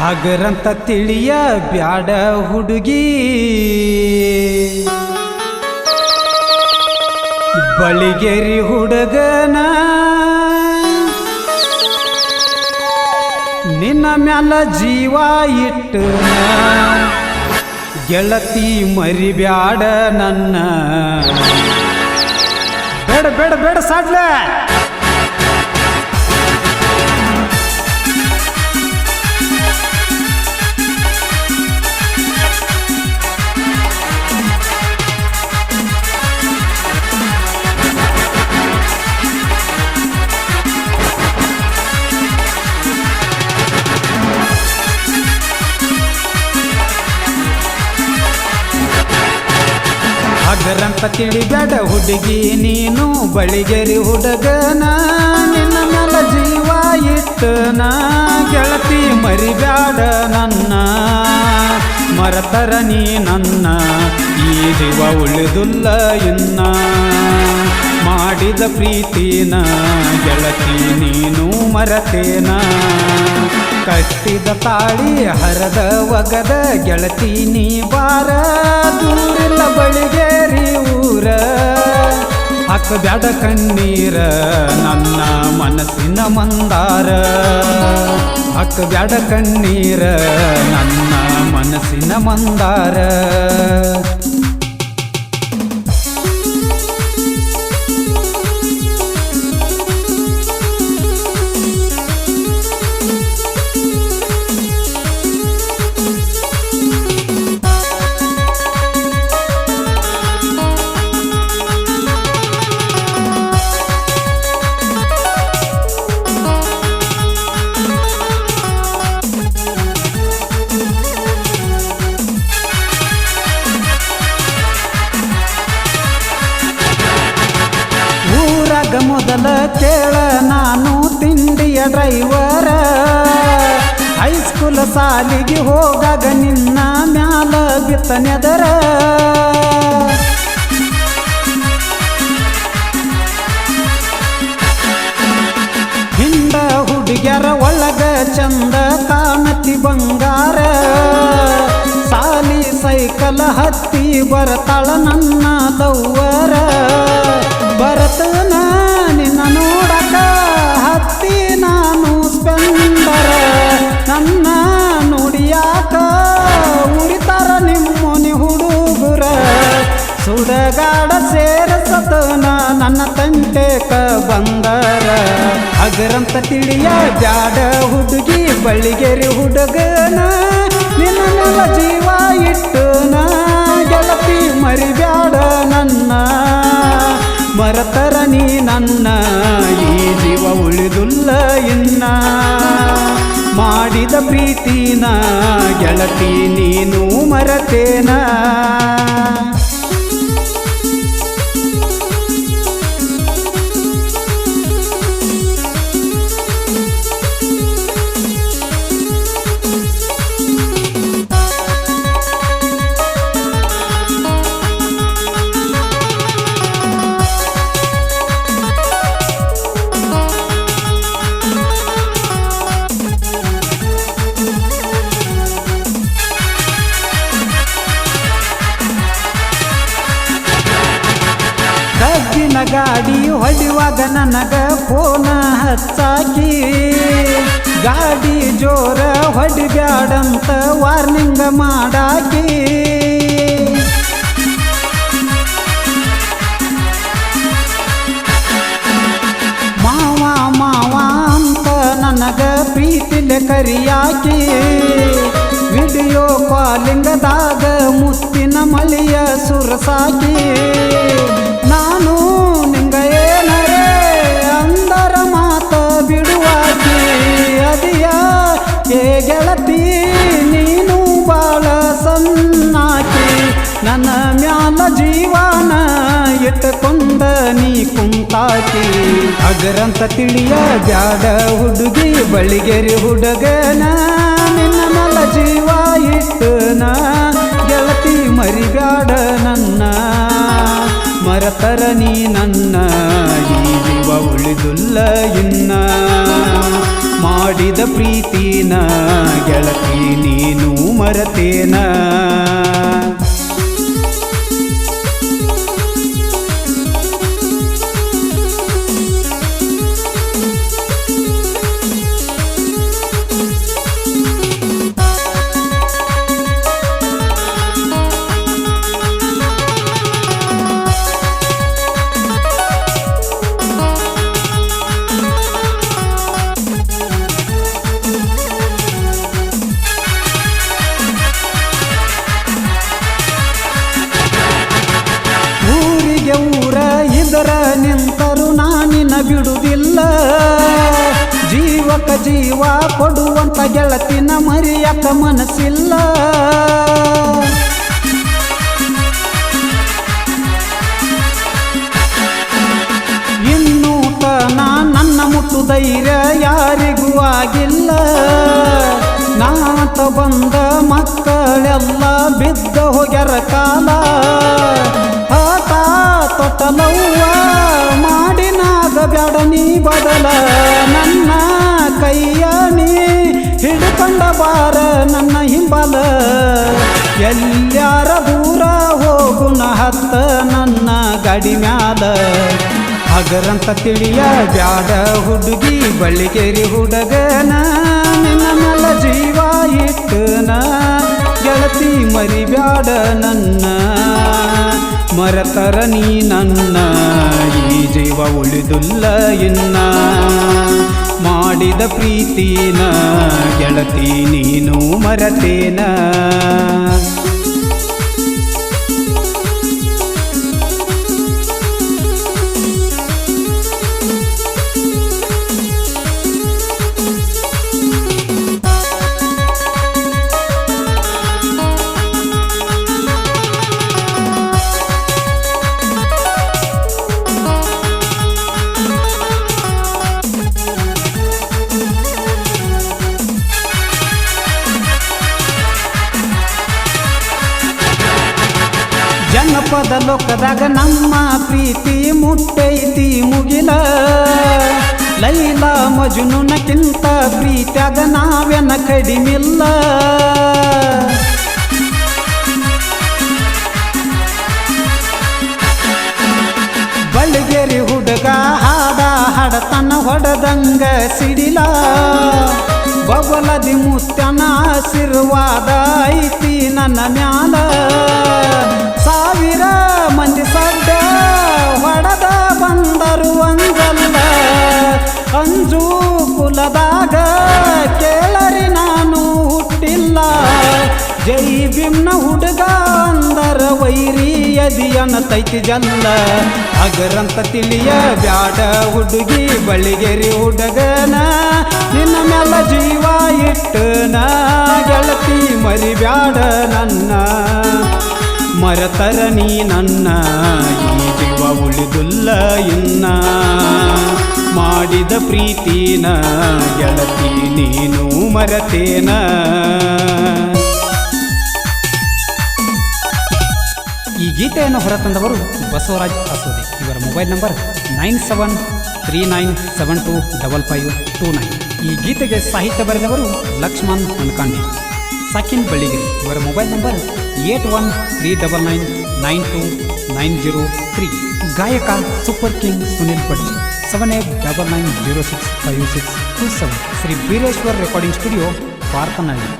ಹಗರಂತ ತಿಳಿಯ ಬ್ಯಾಡ ಹುಡುಗಿ. ಬಳಿಗೆರಿ ಹುಡುಗನ. ನಿನ್ನ ಮ್ಯಾಲ ಜೀವ ಇಟ್ಟು ಗೆಳತಿ ಮರಿಬ್ಯಾಡ ನನ್ನ. ಬೇಡ ಬೇಡ ಬೇಡ ಸಾಡ್ಲೆ ಹಗರಂತ ತಿಳಿಬೇಡ ಹುಡುಗಿ ನೀನು ಬಳಿಗೆರಿ ಹುಡುಗನ. ನಿನ್ನ ಮೇಲ ಜೀವ ಇಟ್ಟನ. ಗೆಳತಿ ಮರಿಬ್ಯಾಡ ನನ್ನ. ಮರತರ ನೀ ನನ್ನ. ಈ ಜೀವ ಉಳಿದುಲ್ಲ ಇನ್ನ. ಮಾಡಿದ ಪ್ರೀತಿನ ಗೆಳತಿ ನೀನು ಮರತೇನ. ಕಟ್ಟಿದ ತಾಳಿ ಹರದ ಒಗದ ಗೆಳತಿ ನೀ ಬಾರ. ದೂರಿಲ್ಲ ಬಳಿಗೇರಿ ಊರ ಹಾಕಬ್ಯಾಡ ಕಣ್ಣೀರ ನನ್ನ ಮನಸ್ಸಿನ ಮಂದಾರ. ಹಾಕಬ್ಯಾಡ ಕಣ್ಣೀರ ನನ್ನ ಮನಸ್ಸಿನ ಮಂದಾರ. ಡ್ರೈವರ ಹೈಸ್ಕೂಲ್ ಸಾಲಿಗೆ ಹೋಗಾಗ ನಿನ್ನ ಮ್ಯಾಲ ಬಿತ್ತನೆದರ ಹಿಂದ ಹುಡುಗ್ಯರ ಒಳಗ ಚಂದ ಕಾಣತಿ ಬಂಗಾರ. ಸಾಲಿ ಸೈಕಲ್ ಹತ್ತಿ ಬರತಾಳ ನನ್ನ ದೌವರ. ಬರತನ ನಿನ್ನ ನೋಡಕ ಸುಡಗಾಡ ಸೇರಸತನ ನನ್ನ ತಂಟೆಕ ಬಂದರ ಅಗರಂತ ತಿಳಿಯ ಜಾಡ ಹುಡುಗಿ, ಬಳ್ಳಿಗೆರಿ ಹುಡುಗನ, ನಿನ್ನ ಜೀವ ನಾ ಗೆಳತಿ ಮರಿಬ್ಯಾಡ ನನ್ನ. ಮರತರ ನೀ ನನ್ನ, ಈ ಜೀವ ಉಳಿದುಲ್ಲ ಇನ್ನ. ಮಾಡಿದ ಪ್ರೀತಿನ ಗೆಳತಿ ನೀನು ಮರತೇನ. ನನಗ ಫೋನ ಹಚ್ಚಾಕಿ, ಗಾಡಿ ಜೋರ ಹೊಡಿಬ್ಯಾಡಂತ ವಾರ್ನಿಂಗ್ ಮಾಡಾಕಿ. ಮಾವ ಮಾವ ಅಂತ ನನಗ ಪ್ರೀತಿಲೆ ಕರಿಯಾಕಿ, ವಿಡಿಯೋ ಕಾಲಿಂಗದಾಗ ಮುತ್ತಿನ ಮಳಿಯ ಸುರಸಾಕಿ. ನಾನು ಮಾತ ಬಿಡುವಾಕಿ ಅದಿಯ, ಏ ಗೆಳತಿ, ನೀನು ಬಾಳ ಸನ್ನಾಕಿ ನನ್ನ ಮ್ಯಾಲ ಜೀವನ ಇಟ್ಟುಕೊಂಡ ನೀ ಕುಂತಾಕಿ. ಅಗರಂತ ತಿಳಿಯ ಜಾಡ ಹುಡುಗಿ, ಬಳಿಗೆರಿ ಹುಡುಗನ, ನಿನ್ನ ಮಲ ಜೀವ ಇಟ್ಟನ, ಗೆಳತಿ ಮರಿಬ್ಯಾಡ ನನ್ನ, ಮರತರ ನೀ ನನ್ನ. ಜೀವ ಉಳಿದುಲ್ಲ ಇನ್ನ. ಮಾಡಿದ ಪ್ರೀತಿನ ಗೆಳತಿ ನೀನು ಮರತೇನ. ಜೀವ ಕೊಡುವಂತ ಗೆಳತಿನ ಮರಿಯಕ ಮನಸ್ಸಿಲ್ಲ. ಇನ್ನೂ ನನ್ನ ಮುಟ್ಟು ಧೈರ್ಯ ಯಾರಿಗೂ ಆಗಿಲ್ಲ. ನಾತ ಬಂದ ಮಕ್ಕಳೆಲ್ಲ ಬಿದ್ದ ಹೋಗ್ಯಾರ ಕಾಲ. ಆತ ತೊಟ್ಟಲವ್ವ, ಮಾಡಿನಾಗ ಬ್ಯಾಡ ನೀ ಬದಲ. ನನ್ನ ಕೈಯ ನೀ ಹಿಡ್ಕೊಂಡ ಬಾರ ನನ್ನ ಹಿಂಬಲ. ಎಲ್ಲಾರ ದೂರ ಹೋಗುನ ಹತ್ತ ನನ್ನ ಗಾಡಿ ಮ್ಯಾಲ. ಹಗರಂತ ತಿಳಿಯ ಬ್ಯಾಡ ಹುಡುಗಿ, ಬಳ್ಳಿಗೇರಿ ಹುಡುಗನ ನಿನ್ನ ಮೇಲ ಜೀವ ಇಟ್ಟನ. ಗೆಳತಿ ಮರಿ ಬ್ಯಾಡ ನನ್ನ. ಮರತರ ನೀ ನನ್ನ, ಈ ಜೀವ ಉಳಿದುಲ್ಲ ಇನ್ನ. ಮಾಡಿದ ಪ್ರೀತಿನ ಗೆಳತಿ ನೀನು ಮರತೇನ? ಲೋಕದಾಗ ನಮ್ಮ ಪ್ರೀತಿ ಮುಟ್ಟೈತಿ ಮುಗಿಲ. ಲೈಲ ಮಜುನುನಕ್ಕಿಂತ ಪ್ರೀತ್ಯಾಗ ನಾವೆನ ಕಡಿಮಿಲ್ಲ. ಬಳ್ಳಿಗೆರಿ ಹುಡುಗ ಹಾಡ ಹಾಡತನ ಹೊಡೆದಂಗ ಸಿಡಿಲ. ಬಬಲದಿ ಮುತ್ತನ ಆಶೀರ್ವಾದ ಐತಿ ನನ್ನ ಮ್ಯಾಲ. ಸಾವಿರ ಮಂದಿ ಸಡ್ಡ ಹೊಡೆದ ಬಂದರು ಒಂದಲ್ಲ ಅಂಜು ಕುಲದಾಗ ಕೇಳರಿ ನಾನು ಹುಟ್ಟಿಲ್ಲ. ಜೈ ಬಿಮ್ನ ಹುಡುಗ ಅಂದರ ವೈರಿ ಎದಿಯನ ತೈತಿ ಜಲ್ಲ ಅಗರಂತ ತಿಳಿಯ ಬ್ಯಾಡ ಹುಡುಗಿ ಬಳಿಗೆರಿ ಹುಡುಗನ. ಇಟ್ಟನ ಗೆಳತಿ ಮರಿ ಬ್ಯಾಡ ನನ್ನ. ಮರತರ ನೀ ನನ್ನ, ಈ ಜೀವ ಉಳಿದುಲ್ಲ ಇನ್ನ. ಮಾಡಿದ ಪ್ರೀತಿನ ಗೆಳತಿ ನೀನು ಮರತೇನ. ಈ ಗೀತೆಯನ್ನು ಹೊರತಂದವರು ಬಸವರಾಜ್ ಅಸೋದೆ. ಇವರ mobile number nine seven three nine seven two double five two nine. ಈ ಗೀತೆಗೆ ಸಾಹಿತ್ಯ ಬರೆದವರು ಲಕ್ಷ್ಮಣ್ ಅನ್ಕಾಂಡಿ. ಸಕಿನ್ ಬಳ್ಳಿಗಿರಿ. ಇವರ mobile number eight one three double nine nine two nine zero three. ಗಾಯಕ super king Sunil Patti. Seven eight double nine zero six five six two seven. Shri Bireshwar recording studio, Parkanahalli.